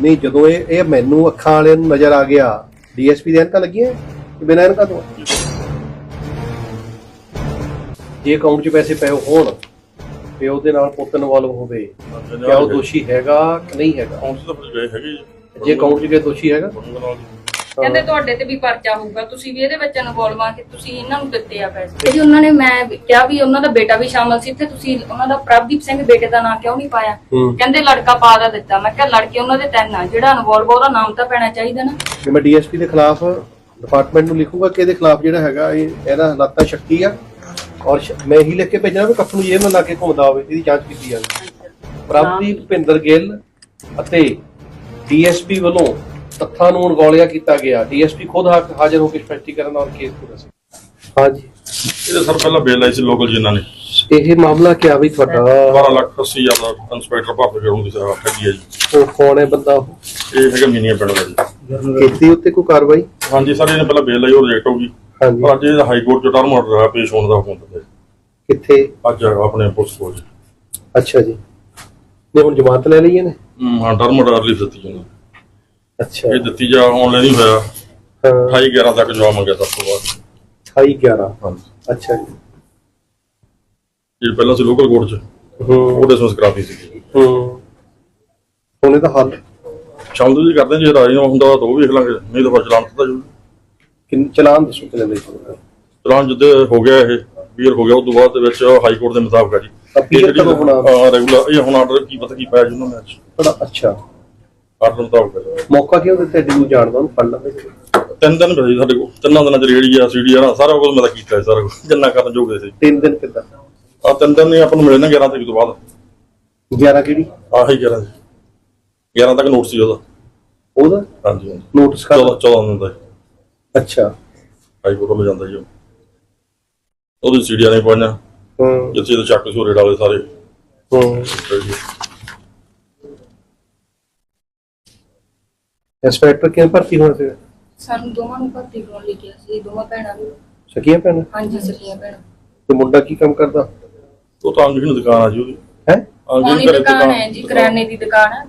ਨਹੀਂ ਜਦੋਂ ਇਹ ਇਹ ਮੈਨੂੰ ਅੱਖਾਂ ਵਾਲਿਆਂ ਨੂੰ ਨਜ਼ਰ ਆ ਗਿਆ ਡੀਐਸਪੀ ਦੇ ਐਨਕਾਂ ਲੱਗੀਆਂ ਕਿ ਬਿਨਾਂ ਐਨਕਾਂ ਤੋਂ? ਜੇ ਅਕਾਊਂਟ 'ਚ ਪੈਸੇ ਪਏ ਹੋਣ ਤੇ ਉਹਦੇ ਨਾਲ ਪੁੱਤ ਇਨਵੋਲਵ ਹੋਵੇ ਕਿਆ ਉਹ ਦੋਸ਼ੀ ਹੈਗਾ ਕਿ ਨਹੀਂ ਹੈਗਾ? ਅਕਾਊਂਟ ਤਾਂ ਫਿਰ ਗਏ ਹੈਗੇ ਜੀ। ਜੇ ਅਕਾਊਂਟ 'ਚ ਕੋਈ ਦੋਸ਼ੀ ਹੈਗਾ? ਬਣੂਗਾ ਨਾਲ ਜੀ ਕਹਿੰਦੇ ਤੁਹਾਡੇ ਤੇ ਵੀ ਪਰਚਾ ਹੋਊਗਾ। ਤੁਸੀਂ ਵੀ ਇਹਦੇ ਵਿੱਚ ਇਨਵੋਲਵ ਆ ਕਿ ਤੁਸੀਂ ਇਹਨਾਂ ਨੂੰ ਦਿੱਤੇ ਆ ਪੈਸੇ। ਜੀ ਉਹਨਾਂ ਨੇ ਮੈਂ ਕਿਹਾ ਵੀ ਉਹਨਾਂ ਦਾ ਬੇਟਾ ਵੀ ਸ਼ਾਮਲ ਸੀ ਤੇ ਤੁਸੀਂ ਉਹਨਾਂ ਦਾ ਪ੍ਰਭਦੀਪ ਸਿੰਘ ਬੇਟੇ ਦਾ ਨਾਂ ਕਿਉਂ ਨਹੀਂ ਪਾਇਆ? ਹੂੰ। ਕਹਿੰਦੇ ਲੜਕਾ ਪਾ ਦਾ ਦਿੱਤਾ। ਮੈਂ ਕਿਹਾ ਲੜਕੇ ਉਹਨਾਂ ਦੇ ਤਿੰਨ ਆ ਜਿਹੜਾ ਇਨਵੋਲਵ ਉਹਦਾ ਨਾਮ ਤਾਂ ਪੈਣਾ ਚਾਹੀਦਾ ਨਾ। ਕਿ ਮੈਂ ਡੀਐਸਪੀ ਦੇ ਖਿਲਾਫ ਡਿਪਾਰਟਮੈਂਟ ਨੂੰ ਲਿਖੂੰਗਾ ਕਿ ਇਹਦੇ ਖਿਲਾਫ ਜਿਹੜਾ ਹੈਗਾ ਇਹ ਇਹਦਾ ਹਾਲਾਤਾਂ ਸ਼ੱਕੀ ਆ। ਔਰ ਮੈਂ ਇਹੀ ਲਿਖ ਕੇ ਭੇਜਣਾ ਵੀ ਕੱਪ ਨੂੰ ਨਾਲ ਲਾ ਕੇ ਘੁੰਮਦਾ ਹੋਵੇ ਇਹਦੀ ਜਾਂਚ ਕੀਤੀ ਜਾਵੇ। ਪ੍ਰਭਦੀਪ ਭਿੰਦਰ ਗਿੱਲ ਅਤੇ ਡੀਐਸਪੀ ਵੱਲੋਂ ਤੱਥਾਂ ਨੂੰ ਅਣਗੌਲਿਆ ਕੀਤਾ ਗਿਆ। ਡੀਐਸਪੀ ਖੁਦ ਹਾ- ਹਾਜ਼ਰ ਹੋ ਕੇ ਸਪਸ਼ਟੀਕਰਨ ਔਰ ਕੇਸ ਨੂੰ ਦੱਸੇ ਹਾਂਜੀ। ਇਹਦੇ ਸਰ ਪਹਿਲਾਂ ਬੇਲ ਆਈ ਸੀ ਲੋਕਲ ਜਿਨ੍ਹਾਂ ਨੇ। ਇਹ ਮਾਮਲਾ ਕਿਆ ਵੀ ਤੁਹਾਡਾ? 12 ਲੱਖ 80 ਹਜ਼ਾਰ ਦਾ ਇੰਸਪੈਕਟਰ ਭਾਰਤ ਗਰੋਂ ਦੀ ਸੇਵਾ ਠੱਗੀ ਹੈ ਜੀ। ਉਹ ਕੌਣ ਹੈ ਬੰਦਾ ਉਹ? ਇਹ ਹੈਗਾ ਮੀਨੀਆ ਪਿੰਡ ਦਾ ਜੀ। ਕੀਤੀ ਉੱਤੇ ਕੋਈ ਕਾਰਵਾਈ? ਹਾਂਜੀ ਸਰ ਇਹਨੇ ਪਹਿਲਾਂ ਬੇਲ ਆਈ ਉਹ ਰਿਜੈਕਟ ਹੋ ਗਈ ਹਾਂਜੀ। ਪਰ ਅੱਜ ਇਹ ਹਾਈ ਕੋਰਟ ਚ ਟਰਮ ਆਰਡਰ ਆ ਪੇਸ਼ ਹੋਣ ਦਾ ਹੁਕਮ ਦਿੱਤਾ। ਕਿੱਥੇ? ਅੱਜ ਆਪਣੇ ਪੁਲਿਸ ਕੋਲ ਜੀ। ਅੱਛਾ ਜੀ। ਨੇ ਹੁਣ ਜਮਾਨਤ ਲੈ ਲਈ ਇਹਨੇ? ਹਮ, ਹਾਂ ਟਰਮ ਆਰਡਰ ਅਰਲੀ ਦਿੱਤੀ ਜੀ ਅੱਛਾ। ਇਹ ਦਿੱਤੀ ਜਾ ਆਨਲਾਈਨ ਹੀ ਹੋਇਆ। ਹਾਂ। 28 11 ਤੱਕ ਜਵਾਬ ਮੰਗਿਆ ਸਭ ਤੋਂ ਬਾਅਦ 28 11 ਹਾਂਜੀ। ਅੱਛਾ ਜੀ। ਜਿਹੜੀ ਪਹਿਲਾਂ ਸੀ ਲੋਕਲ ਕੋਰਟ ਚ। ਹੂੰ। ਉਹ ਡਿਸਮਿਸ ਕਰਾਤੀ ਸੀ। ਹੂੰ। ਹੁਣ ਇਹਦਾ ਹੱਲ? ਸ਼ਾਮ ਨੂੰ ਜੀ ਕਰਦੇ ਹਾਂ, ਜੇ ਰਾਜੀਨਾਮਾ ਹੁੰਦਾ ਤਾਂ ਉਹ ਵੇਖ ਲਾਂਗੇ। ਨਹੀਂ ਤਾਂ ਫਿਰ ਚਲਾਨ ਦਿੱਤਾ ਜੂ ਕਿੰਨ ਚਲਾਨ ਦੱਸੋ ਕਿੰਨੇ ਤੁਹਾਨੂੰ ਚਲਾਨ ਜਿੱਦੇ ਹੋ ਗਿਆ ਇਹ ਕਲੀਅਰ ਹੋ ਗਿਆ ਉਸ ਤੋਂ ਬਾਅਦ ਦੇ ਵਿੱਚ ਹਾਈ ਕੋਰਟ ਦੇ ਮੁਤਾਬਕ ਆ ਜੀ। Appeal ਕਦੋਂ ਹੋਣਾ? ਰੈਗੂਲਰ ਇਹ ਹੁਣ ਆਰਡਰ ਕੀ ਪਤਾ ਕੀ ਪਾਇਆ ਜੀ ਉਹਨਾਂ ਨੇ ਅੱਛਾ। ਆਰਡਰ ਮੁਤਾਬਕ ਹੈ ਜੀ। ਮੌਕਾ ਕਿਉਂ ਦਿੱਤਾ ਐਡੀ ਨੂੰ ਜਾਣਦਾ ਉਹਨੂੰ ਫੜ ਲਾਂਗੇ ਤਿੰਨ ਦਿਨ ਜੀ ਸਾਡੇ ਕੋਲ ਤਿੰਨਾਂ ਦਿਨਾਂ ਚ ਰੇੜੀ ਆ ਸੀਡੀ ਆ ਸਾਰਾ ਕੁਝ ਮੈਂ ਤਾਂ ਕੀਤਾ ਹੈ ਸਾਰਾ ਕੁਝ। ਜਿੰਨਾ ਕਰਨ ਜੋਗੇ ਸੀ। ਤਿੰਨ ਦਿਨ ਕਿੱਦਾਂ? ਆ ਤਿੰਨ ਦਿਨ ਨਹੀਂ ਆਪਾਂ ਨੂੰ ਮਿਲੇ ਨਾ 11 ਤਰੀਕ ਤੋਂ ਬਾਅਦ। 11 ਕਿਹੜੀ? ਆਹੀ 11 ਜੀ 11 ਤੱਕ ਨੋਟ ਸੀ ਉਹਦਾ। ਉਹਦਾ? ਹਾਂਜੀ ਹਾਂਜੀ। ਨੋਟਿਸ ਕਰ। 14 14 ਦਿਨ ਦਾ ਜੀ। ਅੱਛਾ। ਹਾਈ ਕੋਰਟ ਵੱਲੋਂ ਜਾਂਦਾ ਜੀ ਉਹ। ਉਹਦੀ ਸੀਡੀਆਂ ਨੇ ਪਾਈਆਂ। ਹੂੰ। ਜਿੱਥੇ ਚੱਕ ਸੂਰੇ ਡਾਲੇ ਸਾਰੇ। ਹੂੰ ਤੇ ਜੀ। ਇੰਸਪੈਕਟਰ ਕਿਵੇਂ ਭਰਤੀ ਹੋਣਾ ਸੀ ਸਾਨੂੰ ਦੋਵਾਂ ਨੂੰ ਭਰਤੀ ਕਰਾਉਣ ਲਈ ਕਿਹਾ ਸੀ ਦੋਵਾਂ ਭੈਣਾਂ ਨੂੰ। ਸਕੀਆਂ ਭੈਣਾਂ? ਹਾਂਜੀ ਸਕੀਆਂ ਭੈਣਾਂ। ਤੇ ਮੁੰਡਾ ਕੀ ਕੰਮ ਕਰਦਾ? ਉਹ ਤਾਂ ਅੰਗਹੀਣ ਦੁਕਾਨ ਆ ਜੀ ਉਹਦੀ। ਹੈ? ਉਹਦੀ ਘਰੇ ਦੁਕਾਨ ਹੈ ਜੀ ਕਰਿਆਨੇ ਦੀ ਦੁਕਾਨ ਹੈ।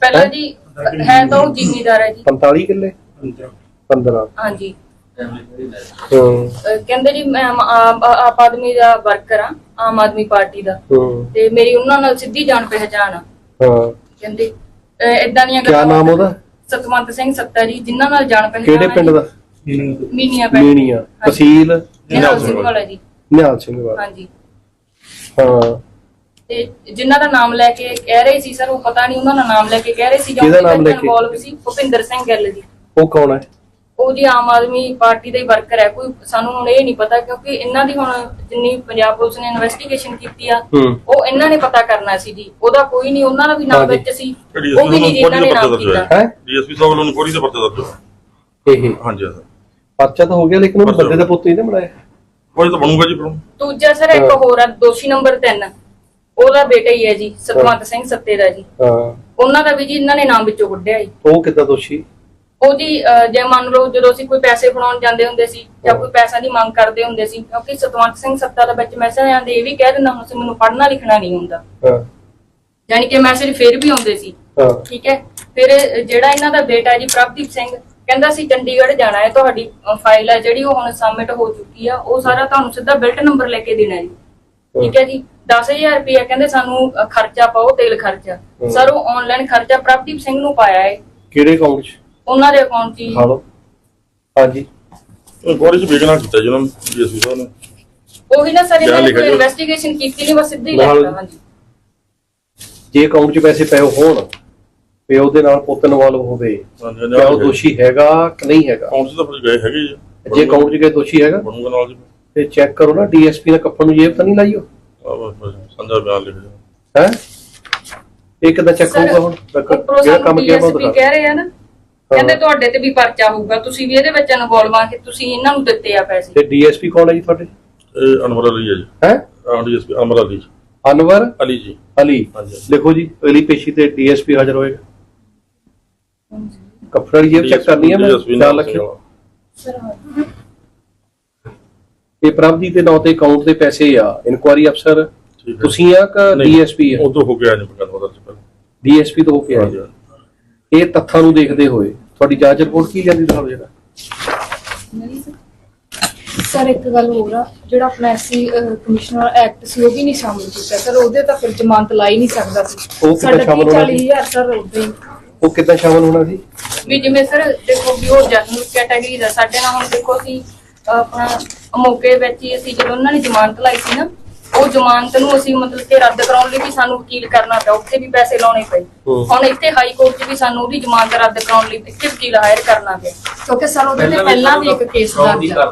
ਪਹਿਲਾਂ ਜੀ ਹੈ ਤਾਂ ਉਹ ਜ਼ਿਮੀਦਾਰ ਹੈ ਜੀ। 45 ਕਿੱਲੇ? 15 ਹਾਂਜੀ। ਕਹਿੰਦੇ ਜੀ ਮੈਂ ਆਪ ਆਦਮੀ ਦਾ ਵਰਕਰ ਆ ਆਮ ਆਦਮੀ ਪਾਰਟੀ ਦਾ। ਹੂੰ। ਤੇ ਮੇਰੀ ਉਹਨਾਂ ਨਾਲ ਸਿੱਧੀ ਜਾਣ ਪਹਿਚਾਣ ਆ। ਹਾਂ। ਕਹਿੰਦੇ ਇਦਾਂ ਦੀਆਂ ਕਿਆ ਨਾਮ ਉਹਦਾ? ਸਤਵੰਤ ਸਿੰਘ ਸੱਤਾ ਜੀ ਜਿਨ੍ਹਾਂ ਨਾਲ ਜਾਣ ਪਹਿਚਾਣ ਕਿਹੜੇ ਪਿੰਡ ਜੀ। ਦਾ? ਮੀਨੀਆਂ ਪਿੰਡ ਮੀਣੀਆਂ ਤਹਿਸੀਲ? ਨਿਹਾਲ ਸਿੰਘ ਵਾਲਾ ਜੀ। ਨਿਹਾਲ ਸਿੰਘ ਵਾਲਾ। ਹਾਂਜੀ। ਹਾਂ। ਤੇ ਜਿਨ੍ਹਾਂ ਦਾ ਨਾਮ ਲੈ ਕੇ ਕਹਿ ਰਹੇ ਸੀ ਸਰ ਉਹ ਪਤਾ ਨਹੀਂ ਉਹਨਾਂ ਦਾ ਨਾਮ ਲੈ ਕੇ ਕਹਿ ਰਹੇ ਸੀ ਕਿਹਦਾ ਨਾਮ ਲੈ ਕੇ? ਇਨਵੋਲਵ ਸੀ ਭੁਪਿੰਦਰ ਸਿੰਘ ਗਿੱਲ ਜੀ। ਉਹ ਕੌਣ ਹੈ? ਉਹ ਜੀ ਆਮ ਆਦਮੀ ਪਾਰਟੀ ਦਾ ਹੀ ਵਰਕਰ ਹੈ। ਕੋਈ ਸਾਨੂੰ ਹੁਣ ਇਹ ਨਹੀਂ ਪਤਾ ਕਿਉਂਕਿ ਇਹਨਾਂ ਦੀ ਹੁਣ ਜਿੰਨੀ ਪੰਜਾਬ ਪੁਲਿਸ ਨੇ ਇਨਵੈਸਟੀਗੇਸ਼ਨ ਕੀਤੀ ਆ ਹੂੰ। ਉਹ ਇਹਨਾਂ ਨੇ ਪਤਾ ਕਰਨਾ ਸੀ ਜੀ। ਉਹਦਾ ਕੋਈ ਨਹੀਂ ਉਹਨਾਂ ਦਾ ਵੀ ਨਾਮ। ਵਿੱਚ ਸੀ। ਉਹ ਵੀ ਨਹੀਂ ਜੀ ਇਹਨਾਂ ਨੇ ਨਾਮ ਕੀਤਾ। ਹੈ? ਡੀਐਸਪੀ ਸਾਹਿਬ ਵੱਲੋਂ ਕੋਰੀ ਦਾ ਪਰਚਾ ਦਰਜ ਇਹ ਹਾਂਜੀ ਸਰ ਪਰਚਾ ਤਾਂ ਹੋ ਗਿਆ ਲੇਕਿਨ ਉਹ ਬੰਦੇ ਦਾ ਪੁੱਤ ਨਹੀਂ ਨਾ ਬਣਾਇਆ। ਉਹ ਤਾਂ ਬਣੂਗਾ ਜੀ ਫਿਰ ਦੂਜਾ ਸਰ ਇੱਕ ਹਾਂ। ਹੋਰ ਆ ਦੋਸ਼ੀ ਨੰਬਰ 3 ਉਹਦਾ ਬੇਟਾ ਹੀ ਹੈ ਜੀ ਸਤਵੰਤ ਸਿੰਘ ਸੱਤੇ ਦਾ ਜੀ। ਹਾਂ। ਉਹਨਾਂ ਦਾ ਵੀ ਜੀ ਇਹਨਾਂ ਨੇ ਨਾਮ ਵਿੱਚੋਂ ਕੱਢਿਆ ਜੀ। ਉਹ ਕਿੱਦਾਂ ਦੋਸ਼ੀ? ਉਹ ਜੀ ਮੰਨ ਲਓ ਜਦੋਂ ਅਸੀਂ ਕੋਈ ਪੈਸੇ ਫੜਾਉਣ ਜਾਂਦੇ ਹੁੰਦੇ ਸੀ ਜਾਂ ਕੋਈ ਪੈਸਾ ਦੀ ਮੰਗ ਕਰਦੇ ਹੁੰਦੇ ਸੀ ਕਿਉਂਕਿ ਸਤਵੰਤ ਸਿੰਘ ਸੱਤਾ ਦਾ ਵਿੱਚ ਮੈਸੇਜ ਆਉਂਦੇ ਇਹ ਵੀ ਕਹਿ ਦਿੰਦਾ ਹੁੰਦਾ ਸੀ ਮੈਨੂੰ ਪੜ੍ਹਨਾ ਲਿਖਣਾ ਨਹੀਂ ਹੁੰਦਾ। ਹਾਂ। ਯਾਨੀ ਕਿ ਮੈਸੇਜ ਫਿਰ ਵੀ ਆਉਂਦੇ ਸੀ। ਠੀਕ ਹੈ? ਫਿਰ ਜਿਹੜਾ ਇਹਨਾਂ ਦਾ ਬੇਟਾ ਜੀ ਪ੍ਰਭਦੀਪ ਸਿੰਘ ਕਹਿੰਦਾ ਸੀ ਚੰਡੀਗੜ੍ਹ ਜਾਣਾ ਹੈ ਤੁਹਾਡੀ ਫਾਈਲ ਹੈ ਜਿਹੜੀ ਉਹ ਹੁਣ ਸਬਮਿਟ ਹੋ ਚੁੱਕੀ ਆ ਉਹ ਸਾਰਾ ਤੁਹਾਨੂੰ ਸਿੱਧਾ ਬਿਲਟ ਨੰਬਰ ਲੈ ਕੇ ਦੇਣਾ ਜੀ। ਠੀਕ ਹੈ ਜੀ? 10000 ਰੁਪਏ ਕਹਿੰਦੇ ਸਾਨੂੰ ਖਰਚਾ ਪਾਓ ਤੇਲ ਖਰਚਾ। ਸਰ ਉਹ ਆਨਲਾਈਨ ਖਰਚਾ ਪ੍ਰਭਦੀਪ ਸਿੰਘ ਨੂੰ ਪਾਇਆ ਹੈ। ਕਿਹੜੇ ਅਕਾਊਂਟ 'ਚ? ਉਹਨਾਂ ਦੇ ਅਕਾਊਂਟ 'ਚ ਹੀ। ਖਾ ਲਓ ਹਾਂਜੀ ਚ ਵੇਖਣਾ ਕੀਤਾ ਜੀ ਉਹਨਾਂ ਨੇ ਡੀਐਸਪੀ ਸਾਹਿਬ ਨੇ। ਉਹੀ ਨਾ ਸਰ ਇਹਨਾਂ ਨੇ ਕੋਈ? ਇਨਵੈਸਟੀਗੇਸ਼ਨ ਕੀਤੀ ਨਹੀਂ ਬਸ ਸਿੱਧਾ ਹੀ ਲੱਗਦਾ ਹਾਂਜੀ। ਜੇ ਅਕਾਊਂਟ 'ਚ ਪੈਸੇ ਪਏ ਹੋਣ ਤੇ ਉਹਦੇ ਨਾਲ ਪੁੱਤ ਇਨਵੋਲਵ ਹੋਵੇ ਕਿਆ ਉਹ ਦੋਸ਼ੀ ਹੈਗਾ ਕਿ ਨਹੀਂ ਹੈਗਾ? ਅਕਾਊਂਟ ਚ ਤਾਂ ਫਿਰ ਗਏ ਹੈਗੇ ਜੀ ਜੇ ਅਕਾਊਂਟ 'ਚ ਕੋਈ ਦੋਸ਼ੀ ਹੈਗਾ ਬਣੂਗਾ ਨਾਲ ਜੀ। ਤੇ ਚੈੱਕ ਕਰੋ ਨਾ ਡੀਐਸਪੀ ਦਾ ਕੱਪੜ ਨੂੰ ਜੇਬ ਤਾਂ ਨਹੀਂ ਲਾਈਓ ਆਹ ਬਸ ਬਸ, ਸੰਜਾ ਬਿਆਨ ਲਿਖ ਦਿਓ। ਹੈ? ਇਹ ਕਿੱਦਾਂ ਚੈੱਕ ਹੋਊਗਾ ਹੁਣ? ਉੱਪਰੋਂ ਜਿਹੜਾ ਸਾਨੂੰ ਕੰਮ ਕੀਤਾ ਉਹ DSP ਦਿਖਾ ਕਹਿ ਰਹੇ ਆ ਨਾ ਕਹਿੰਦੇ ਤੁਹਾਡੇ ਤੇ ਵੀ ਪਰਚਾ ਹੋਊਗਾ ਤੁਸੀਂ ਵੀ ਇਹਦੇ ਵਿੱਚ ਇਨਵੋਲਵ ਆ ਕਿ ਤੁਸੀਂ ਇਹਨਾਂ ਨੂੰ ਦਿੱਤੇ ਆ ਪੈਸੇ। ਤੇ ਡੀਐਸਪੀ ਕੌਣ ਹੈ ਜੀ ਤੁਹਾਡੇ? ਇਹ ਅਨਵਰ ਅਲੀ ਹੈ ਜੀ। ਹੈ? ਡੀਐਸਪੀ ਅਨਵਰ ਅਲੀ ਅਨਵਰ? ਅਲੀ ਜੀ। ਅਲੀ। ਲਿਖੋ ਜੀ ਅਗਲੀ ਪੇਸ਼ੀ ਤੇ ਡੀਐਸਪੀ ਹਾਜ਼ਰ ਹੋਏਗਾ। ਵਾਲੀ ਜੇਬ ਚੈੱਕ ਕਰਨੀ ਹੈ ਮੈਂ DSP ਖਿਆਲ ਨਾਲ ਰੱਖਿਓ ਸਰ ਇਹ ਪ੍ਰਭਜੀਤ ਦੇ ਨਾਂ ਤੇ ਅਕਾਊਂਟ ਦੇ ਪੈਸੇ ਆ ਇਨਕੁਆਰੀ ਅਫਸਰ ਠੀਕ ਹੈ। ਤੁਸੀਂ ਆ ਕਿ ਨਹੀਂ, ਡੀਐਸਪੀ ਆ? ਉਦੋਂ ਹੋ ਗਿਆ ਨਹੀਂ ਪਕੜ ਉਹਦਾ ਡੀਐਸਪੀ ਤੋਂ ਹੋ ਕੇ ਆਏ। ਇਹ ਤੱਥਾਂ ਨੂੰ ਦੇਖਦੇ ਹੋਏ ਤੁਹਾਡੀ ਜਾਂਚ ਰਿਪੋਰਟ ਕੀ ਜਾਂਦੀ ਦਿਖਾਓ ਜਰਾ ਸਰ। ਇੱਕ ਗੱਲ ਹੋਰ ਆ ਜਿਹੜਾ ਆਪਣਾ ਐਸਸੀ ਕਮਿਸ਼ਨਰ ਐਕਟ ਸੀ ਉਹ ਵੀ ਨਹੀਂ ਸ਼ਾਮਲ ਕੀਤਾ। ਸਰ ਉਹਦੇ ਤਾਂ ਫਿਰ ਜ਼ਮਾਨਤ ਲਾ ਹੀ ਨਹੀਂ ਸਕਦਾ ਸੀ। ਉਹ ਕਿੱਦਾਂ ਸਾਡਾ ਸ਼ਾਮਲ ਹੋਣਾ ਸੀ? 40000 ਸਰ ਉਹਦੇ ਹੀ। ਉਹ ਕਿੱਦਾਂ ਸ਼ਾਮਲ ਹੋਣਾ ਸੀ? ਵੀ ਜਿਵੇਂ ਸਰ ਦੇਖੋ ਵੀ ਉਹ ਜਨਰਲ ਕੈਟਾਗਰੀ ਦਾ ਸਾਡੇ ਨਾਲ ਹੁਣ ਦੇਖੋ ਸੀ ਆਪਣਾ ਮੌਕੇ ਵਿੱਚ ਹੀ ਅਸੀਂ ਜਦੋਂ ਉਹਨਾਂ ਨੇ ਜ਼ਮਾਨਤ ਲਾਈ ਸੀ ਨਾ ਉਹ ਜ਼ਮਾਨਤ ਨੂੰ ਅਸੀਂ ਮਤਲਬ ਕਿ ਰੱਦ ਕਰਾਉਣ ਲਈ ਵੀ ਸਾਨੂੰ ਵਕੀਲ ਕਰਨਾ ਪਿਆ ਉੱਥੇ ਵੀ ਪੈਸੇ ਲਾਉਣੇ ਪਏ। ਹੂੰ। ਹੁਣ ਇੱਥੇ ਹਾਈ ਕੋਰਟ 'ਚ ਵੀ ਸਾਨੂੰ ਉਹਦੀ ਜ਼ਮਾਨਤ ਰੱਦ ਕਰਾਉਣ ਲਈ ਇੱਥੇ ਵਕੀਲ ਹਾਇਰ ਕਰਨਾ ਪਿਆ। ਕਿਉਂਕਿ ਸਰ ਉਹਦੇ ਤੇ ਪਹਿਲਾਂ ਵੀ ਇੱਕ ਕੇਸ ਦਰਜ ਆ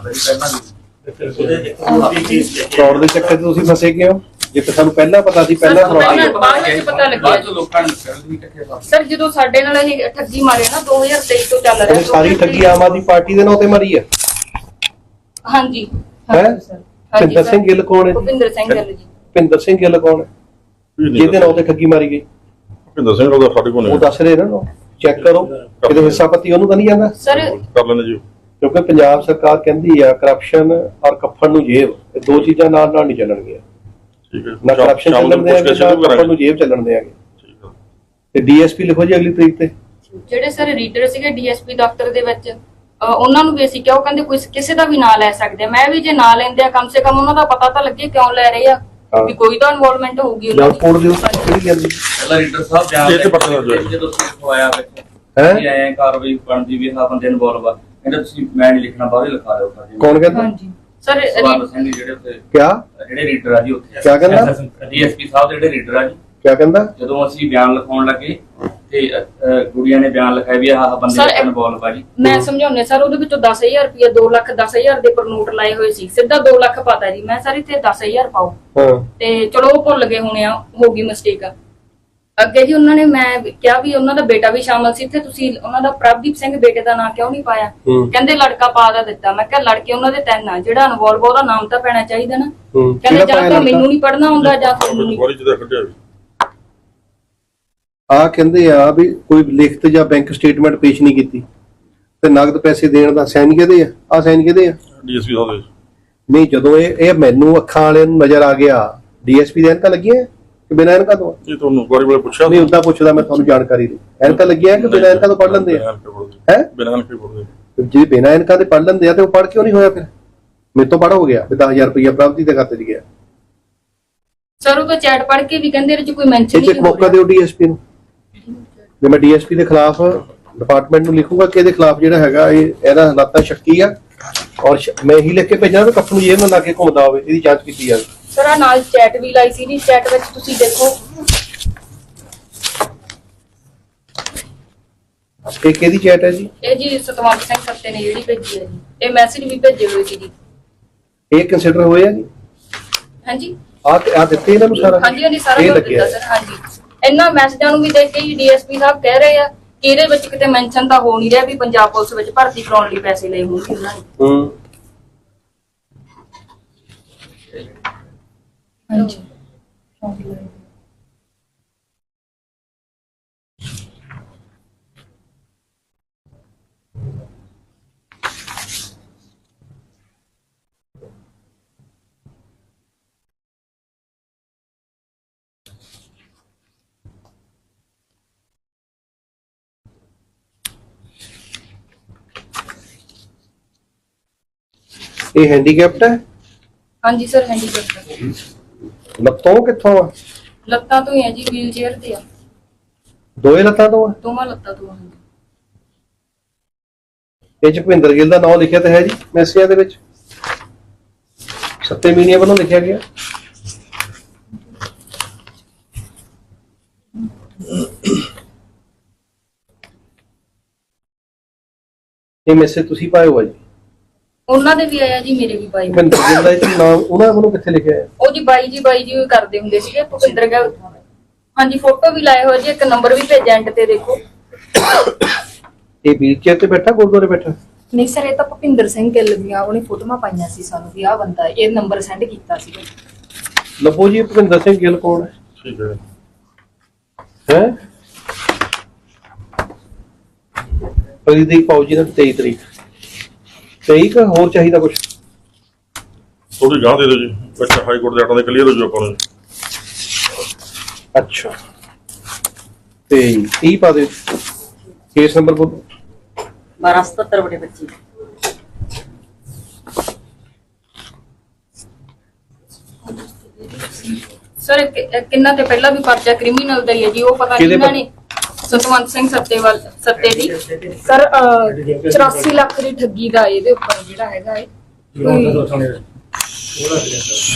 ਫਰਾਡ ਦੇ ਚੱਕਰ 'ਚ ਤੁਸੀਂ ਫਸੇ ਕਿਉਂ? ਜੇ ਤਾਂ ਸਾਨੂੰ ਪਹਿਲਾਂ ਪਤਾ ਸੀ ਪਹਿਲਾਂ ਸਾਨੂੰ ਫਰਾਡ ਬਾਅਦ ਵਿੱਚ ਪਤਾ ਲੱਗਿਆ। ਸਰ ਜਦੋਂ ਸਾਡੇ ਨਾਲ ਇਹ ਠੱਗੀ ਮਾਰੇ ਨਾ 2023 ਤੋਂ ਚੱਲ ਰਿਹਾ ਸਾਰੀ ਠੱਗੀ ਆਮ ਆਦਮੀ ਪਾਰਟੀ ਦੇ ਨਾਂ ਤੇ ਮਾਰੀ ਹੈ? ਹਾਂਜੀ ਹੈ ਹਾਂਜੀ ਭਿੰਦਰ। ਸਿੰਘ ਗਿੱਲ ਕੌਣ ਹੈ? ਜੀ ਭੁਪਿੰਦਰ ਸਿੰਘ ਗੱਲ ਜੀ। ਭਿੰਦਰ ਸਿੰਘ ਗਿੱਲ ਕੌਣ ਹੈ? ਜਿਹਦੇ ਨਾਂ ਤੇ ਠੱਗੀ ਮਾਰੀ ਗਈ? ਭਿੰਦਰ ਸਿੰਘ ਉਹਦਾ ਸਾਡੇ ਕੋਲ ਉਹ ਨਹੀਂ। ਦੱਸ ਰਹੇ ਨਾ ਚੈੱਕ ਕਰੋ ਕਿਤੇ ਹਿੱਸਾ ਪੱਤੀ ਉਹਨੂੰ ਤਾਂ ਨਹੀਂ ਜਾਂਦਾ? ਸਰ ਕਰ ਲੈਣੇ ਜੀ। ਕਿਉਂਕਿ ਪੰਜਾਬ ਸਰਕਾਰ ਕਹਿੰਦੀ ਆ ਕਰਪਸ਼ਨ ਔਰ ਕੱਫਣ ਨੂੰ ਜੇਬ ਇਹ ਦੋ ਚੀਜ਼ਾਂ ਨਾਲ ਨਾਲ ਨਹੀਂ ਚੱਲਣਗੀਆਂ। ਠੀਕ ਹੈ। ਨਾ ਕਰਪਸ਼ਨ ਸ਼ਾਮ ਨੂੰ ਚੱਲਣ ਦੇਾਂਗੇ ਪੁੱਛ ਕੇ ਨਾ ਸ਼ੁਰੂ ਕੱਫਣ ਕਰਾਂਗੇ ਨੂੰ ਜੇਬ ਚੱਲਣ ਦੇਾਂਗੇ ਠੀਕ ਹੈ। ਤੇ ਡੀਐਸਪੀ ਲਿਖੋ ਜੀ ਅਗਲੀ ਤਰੀਕ ਤੇ। ਜਿਹੜੇ ਸਰ ਰੀਡਰ ਸੀਗੇ ਡੀਐਸਪੀ ਦਫ਼ਤਰ ਦੇ ਵਿੱਚ ਉਹਨਾਂ ਨੂੰ ਵੀ ਅਸੀਂ ਕਿਹਾ ਉਹ ਕਹਿੰਦੇ ਕੋਈ ਕਿਸੇ ਦਾ ਵੀ ਨਾਂ ਲੈ ਸਕਦੇ ਆ। ਮੈਂ ਵੀ ਜੇ ਨਾਂ ਲੈਂਦੇ ਆ ਕਮ ਸੇ ਕਮ ਉਹਨਾਂ ਦਾ ਪਤਾ ਤਾਂ ਲੱਗੇ ਕਿਉਂ ਲੈ ਰਹੇ ਆ। ਵੀ ਕੋਈ ਤਾਂ ਇਨਵੋਲਵਮੈਂਟ ਹੋਊਗੀ ਉਹਨਾਂ ਜਾਂ ਦੀ। ਕੋਡ ਦਿਓ ਕਿਹੜੀ ਜਾਂਦੀ। ਪਹਿਲਾਂ ਰੀਡਰ ਸਾਹਿਬ ਬਿਆਨ ਇਹ ਤੇ ਪਤਾ ਲੱਗ। ਜਦੋਂ ਤੁਸੀਂ ਆਇਆ ਵਿੱਚ ਹੈਂ? ਕੀ ਆਏ ਕਾਰਵਾਈ ਬਣਦੀ ਵੀ ਹਾਂ ਬੰਦੇ ਇਨਵੋਲਵ ਆ। ਕਹਿੰਦੇ ਤੁਸੀਂ ਮੈਂ ਨਹੀਂ ਲਿਖਣਾ ਬਾਹਰ ਹੀ ਲਿਖਾ ਦਿਓ ਕਰ ਕੌਣ ਕਹਿੰਦਾ? ਹਾਂਜੀ। ਸਰ ਸਵਾਲ ਸਿੰਘ ਜੀ ਜਿਹੜੇ ਉੱਥੇ ਕਿਆ? ਜਿਹੜੇ ਰੀਡਰ ਆ ਜੀ ਉੱਥੇ। ਕਿਆ ਕਹਿੰਦਾ? ਡੀਐਸਪੀ ਸਾਹਿਬ ਦੇ ਜਿਹੜੇ ਰੀਡਰ ਆ ਜੀ। ਕਿਆ ਕਹਿੰਦਾ? ਜਦੋਂ ਅਸੀਂ ਬਿਆਨ ਲਿਖਾਉਣ ਲੱਗੇ ਤੇ ਅ, ਅ, ਗੁੜੀਆਂ ਨੇ ਬਿਆਨ ਲਿਖਾਇਆ ਵੀ ਆਹ ਬੰਦੇ Sir, ਇੱਕ- ਇਨਵੋਲਵ ਆ ਜੀ। ਮੈਂ ਸਮਝਾਉਣੇ ਸਰ ਉਹਦੇ ਵਿੱਚੋਂ 10000 ਰੁਪਏ 2 ਲੱਖ 10000 ਦੇ ਪਰ ਨੋਟ ਲਾਏ ਹੋਏ ਸੀ। ਸਿੱਧਾ 2 ਲੱਖ ਪਤਾ ਜੀ। ਮੈਂ ਸਰ ਇੱਥੇ 10000 ਪਾਓ। ਹਾਂ। ਤੇ ਚਲੋ ਉਹ ਭੁੱਲ ਗਏ ਹੋਣੇ ਆ ਹੋ ਗਈ ਮਿਸਟੇਕ ਅੱਗੇ ਜੀ ਉਹਨਾਂ ਨੇ ਮੈਂ ਵੀ ਕਿਹਾ ਵੀ ਉਹਨਾਂ ਦਾ ਬੇਟਾ ਵੀ ਸ਼ਾਮਲ ਸੀ। ਇੱਥੇ ਤੁਸੀਂ ਉਹਨਾਂ ਦਾ ਪ੍ਰਭਦੀਪ ਸਿੰਘ ਬੇਟੇ ਦਾ ਨਾਂ ਕਿਉਂ ਨਹੀਂ ਪਾਇਆ? ਹੂੰ। ਕਹਿੰਦੇ ਲੜਕਾ ਪਾ ਦਾ ਦਿੱਤਾ। ਮੈਂ ਕਿਹਾ ਲੜਕੇ ਉਹਨਾਂ ਦੇ ਤਿੰਨ ਆ। ਜਿਹੜਾ ਇਨਵੋਲਵ ਉਹਦਾ ਨਾਮ ਤਾਂ ਪੈਣਾ ਚਾਹੀਦਾ ਨਾ। ਹੂੰ। ਕਹਿੰਦੇ ਕਿਹੜਾ ਜਾਂ ਪਾਇਆ ਤਾਂ ਲੜਕਾ? ਮੈਨੂੰ ਨਹੀਂ ਪੜਨਾ ਆਉਂਦਾ ਜਾਂ ਤੁਹਾਨੂੰ ਨਹੀਂ ਵਾਰੀ ਜਿਹਦਾ ਕੱਢਿਆ ਵੀ। ਆ ਕਹਿੰਦੇ ਆ ਵੀ ਕੋਈ ਲਿਖਤ ਜਾਂ ਬੈਂਕ ਸਟੇਟਮੈਂਟ ਪੇਸ਼ ਨਹੀਂ ਕੀਤੀ। ਤੇ ਨਗਦ ਪੈਸੇ ਦੇਣ ਦਾ ਸਾਈਨ ਕਿਹਦੇ ਆ? ਆ ਸਾਈਨ ਕਿਹਦੇ ਆ? ਡੀਐਸਪੀ ਸਾਹਿਬ ਦੇ ਨਹੀਂ ਜਦੋਂ ਇਹ ਇਹ ਮੈਨੂੰ ਅੱਖਾਂ ਵਾਲਿਆਂ ਨੂੰ ਨਜ਼ਰ ਆ ਗਿਆ ਡੀਐਸਪੀ ਦੇ ਐਨਕਾਂ ਲੱਗੀਆਂ ਕਿ ਬਿਨਾਂ ਐਨਕਾਂ ਤੋਂ? ਇਹ ਤੁਹਾਨੂੰ ਵਾਰੀ ਵਾਰੀ ਪੁੱਛਿਆ ਨਹੀਂ ਉਦਾਂ ਪੁੱਛਦਾ ਮੈਂ ਤੁਹਾਨੂੰ ਜਾਣਕਾਰੀ ਲਈ ਐਨਕਾਂ ਲੱਗੀਆਂ ਕਿ ਬਿਨਾਂ ਐਨਕਾਂ ਤੋਂ ਪੜ ਲੈਂਦੇ ਆ? ਹੈ? ਬਿਨਾਂ ਐਨਕ ਪੜਦੇ ਜੇ ਬਿਨਾਂ ਐਨਕਾਂ ਦੇ ਪੜ ਲੈਂਦੇ ਆ ਤੇ ਉਹ ਪੜ ਕਿਉਂ ਨਹੀਂ ਹੋਇਆ ਫਿਰ? ਮੇਰੇ ਤੋਂ ਪੜ ਹੋ ਗਿਆ ਵੀ 10000 ਰੁਪਇਆ ਪ੍ਰਾਪਤੀ ਦੇ ਖਾਤੇ 'ਚ ਗਿਆ। ਸਰ ਉਹ ਤਾਂ ਚੈਟ ਪੜ੍ਹ ਕੇ ਵੀ ਕਹਿੰਦੇ ਇਹਦੇ ਚ ਕੋਈ ਮੈਂਸ਼ਨ ਇਹ 'ਚ ਨਹੀਂ ਇੱਕ ਮੌਕਾ ਦਿਓ ਡੀਐਸਪੀ ਨੂੰ। ਜੇ ਮੈਂ ਡੀਐਸਪੀ ਦੇ ਖਿਲਾਫ ਡਿਪਾਰਟਮੈਂਟ ਨੂੰ ਲਿਖੂੰਗਾ ਕਿ ਇਹਦੇ ਖਿਲਾਫ ਜਿਹੜਾ ਹੈਗਾ ਇਹ ਇਹਦਾ ਹਾਲਾਤਾਂ ਸ਼ੱਕੀ ਆ ਔਰ ਮੈਂ ਹੀ ਲਿਖ ਕੇ ਭੇਜਣਾ ਵੀ ਕੱਪ ਨੂੰ ਜੇਬ ਨਾਲ ਲਾ ਕੇ ਘੁੰਮਦਾ ਹੋਵੇ ਇਹਦੀ ਜਾਂਚ ਕੀਤੀ ਜਾਵੇ। ਸਰ ਆ ਨਾਲ ਚੈਟ ਵੀ ਲਾਈ ਸੀ ਜੀ ਚੈਟ ਵਿੱਚ ਤੁਸੀਂ ਦੇਖੋ। ਇਹ ਕਿਹਦੀ ਚੈਟ ਹੈ ਜੀ? ਇਹ ਜੀ ਸਤਵੰਤ ਸਿੰਘ ਸੱਤੇ ਨੇ ਜਿਹੜੀ ਭੇਜੀ ਹੈ ਜੀ। ਇਹ ਮੈਸੇਜ ਵੀ ਭੇਜੇ ਹੋਏ ਸੀ ਜੀ। ਇਹ ਕੰਸੀਡਰ ਹੋਇਆ ਜੀ? ਹਾਂਜੀ। ਆ ਆ ਦਿੱਤੇ ਇਹਨਾਂ ਨੂੰ ਸਾਰਾ? ਹਾਂਜੀ ਹਾਂਜੀ ਸਾਰਾ ਦਿੱਤਾ ਸਰ ਹਾਂਜੀ। ਇਹਨਾਂ ਮੈਸੇਜਾਂ ਨੂੰ ਵੀ ਦੇਖ ਕੇ ਹੀ ਡੀਐਸਪੀ ਸਾਹਿਬ ਕਹਿ ਰਹੇ ਆ ਕਿ ਇਹਦੇ ਵਿੱਚ ਕਿਤੇ ਮੈਂਸ਼ਨ ਤਾਂ ਹੋ ਨਹੀਂ ਰਿਹਾ ਵੀ ਪੰਜਾਬ ਪੁਲਿਸ ਵਿੱਚ ਭਰਤੀ ਕਰਾਉਣ ਲਈ ਪੈਸੇ ਲਏ ਹੋਣਗੇ ਉਹਨਾਂ ਨੇ। ਹੂੰ। ਹਾਂਜੀ। ਇਹ ਹੈਂਡੀਕੈਪਟ ਹੈ? ਹਾਂਜੀ ਸਰ ਹੈਂਡੀਕੈਪ ਲੱਤੋਂ ਕਿੱਥੋਂ ਆ? ਲੱਤਾਂ ਤੋਂ ਹੀ ਹੈ ਜੀ ਵੀਲ ਚੇਅਰ ਤੇ ਆ। ਦੋਏ ਲੱਤਾਂ ਤੋਂ ਆ? ਦੋਵਾਂ ਲੱਤਾਂ ਤੋਂ ਆ। ਇਹ ਚ ਭਿੰਦਰ ਗਿੱਲ ਦਾ ਨਾਮ ਲਿਖਿਆ ਤਾਂ ਹੈ ਜੀ ਮੈਸੇਜਾਂ ਦੇ ਵਿੱਚ। ਸੱਤੇ ਮੀਨੀਆ ਵੱਲੋਂ ਲਿਖਿਆ ਗਿਆ। ਇਹ ਮੈਸੇਜ ਤੁਸੀਂ ਪਾਏ ਹੋ ਜੀ ਉਹਨਾਂ ਦੇ ਵੀ ਆਇਆ ਜੀ ਮੇਰੇ ਵੀ ਬਾਈ। ਭਿੰਦਰ ਗਿੱਲ ਦਾ ਇਹ 'ਚ ਨਾਮ ਉਹਨਾਂ ਵੱਲੋਂ ਕਿੱਥੇ ਲਿਖਿਆ ਹੈ? ਉਹ ਜੀ ਬਾਈ ਜੀ ਬਾਈ ਜੀ ਕਰਦੇ ਹੁੰਦੇ ਸੀਗੇ ਭੁਪਿੰਦਰ ਗੱਲ ਹਾਂਜੀ ਫੋਟੋ ਵੀ ਲਾਏ ਹੋਏ ਜੀ ਇੱਕ ਨੰਬਰ ਵੀ ਭੇਜਿਆ ਐਂਡ ਤੇ ਦੇਖੋ। ਇਹ ਵੀਲਚੇਅਰ ਤੇ ਬੈਠਾ ਗੁਰਦੁਆਰੇ ਬੈਠਾ? ਨਹੀਂ ਸਰ ਇਹ ਤਾਂ ਭੁਪਿੰਦਰ ਸਿੰਘ ਗਿੱਲ ਦੀਆਂ ਉਹਨੇ ਫੋਟੋਆਂ ਪਾਈਆਂ ਸੀ ਸਾਨੂੰ ਵੀ ਆਹ ਬੰਦਾ ਹੈ। ਇਹ ਨੰਬਰ ਸੈਂਡ ਕੀਤਾ ਸੀ। ਲੱਭੋ ਜੀ ਭੁਪਿੰਦਰ ਸਿੰਘ ਗਿੱਲ ਕੌਣ ਹੈ? ਠੀਕ ਹੈ। ਹੈ? ਫਰੀਦੀਪ ਫੌਜੀ ਦਾ 23 ਤਰੀਕ। 23 ਕਾ ਹੋਰ ਚਾਹੀਦਾ ਕੁਝ ਥੋੜੀ ਗਾਂ ਦੇ ਦਿਓ ਜੀ। ਬੱਚਾ ਹਾਈ ਕੋਰਟ ਦੇ ਆਟਾਂ ਦੇ ਕਲੀਅਰ ਹੋ ਜਾਊ ਆਪਾਂ ਨੂੰ। ਅੱਛਾ। ਤੇ 30 ਪਾ ਦੇ ਕੇਸ ਨੰਬਰ ਬੋਲੋ। 1277 ਬਟੇ 25 ਸਰ ਕਿ- ਕਿੰਨਾ ਤੇ ਪਹਿਲਾਂ ਵੀ ਪਰਚਾ ਕ੍ਰਿਮੀਨਲ ਦਾ ਹੀ ਹੈ ਜੀ ਉਹ ਪਤਾ ਨਹੀਂ ਕਿਹਦੇ ਇਹਨਾਂ ਪਰ? ਨੇ? ਸਤਵੰਤ ਸਿੰਘ ਸੱਤੇਵਾਲ ਸੱਤੇ ਦੀ ਸਰ ਅਹ, 84 ਲੱਖ ਦੀ ਠੱਗੀ ਦਾ ਇਹਦੇ ਉੱਪਰ ਜਿਹੜਾ ਹੈਗਾ ਹੈ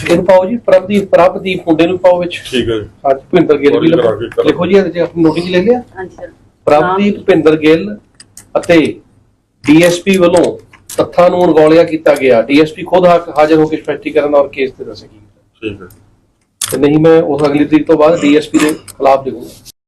ਇਹਨੂੰ ਪਾਓ ਜੀ ਪ੍ਰਭਦੀਪ ਪ੍ਰਭਦੀਪ ਮੁੰਡੇ ਨੂੰ ਪਾਓ ਵਿੱਚ। ਠੀਕ ਹੈ ਅੱਜ ਭਿੰਦਰ ਗਿੱਲ ਵੀ ਲਿਖੋ ਜੀ ਇਹਦੇ ਚ ਆਪਣੀ ਨੋਟਿੰਗ ਲੈ ਲਿਆ। ਹਾਂਜੀ ਸਰ। ਪ੍ਰਭਦੀਪ ਭਿੰਦਰ ਗਿੱਲ ਅਤੇ ਡੀਐਸਪੀ ਵੱਲੋਂ ਤੱਥਾਂ ਨੂੰ ਅਣਗੌਲਿਆ ਕੀਤਾ ਗਿਆ। ਡੀਐਸਪੀ ਖੁਦ ਹਾ- ਹਾਜ਼ਰ ਹੋ ਕੇ ਸਪਸ਼ਟੀਕਰਨ ਔਰ ਕੇਸ ਤੇ ਦੱਸੇਗੀ ਠੀਕ ਹੈ। ਤੇ ਨਹੀਂ ਮੈਂ ਉਸ ਅਗਲੀ ਤਰੀਕ ਤੋਂ ਬਾਅਦ ਡੀਐਸਪੀ ਦੇ ਖਿਲਾਫ ਲਿਖੂੰਗਾ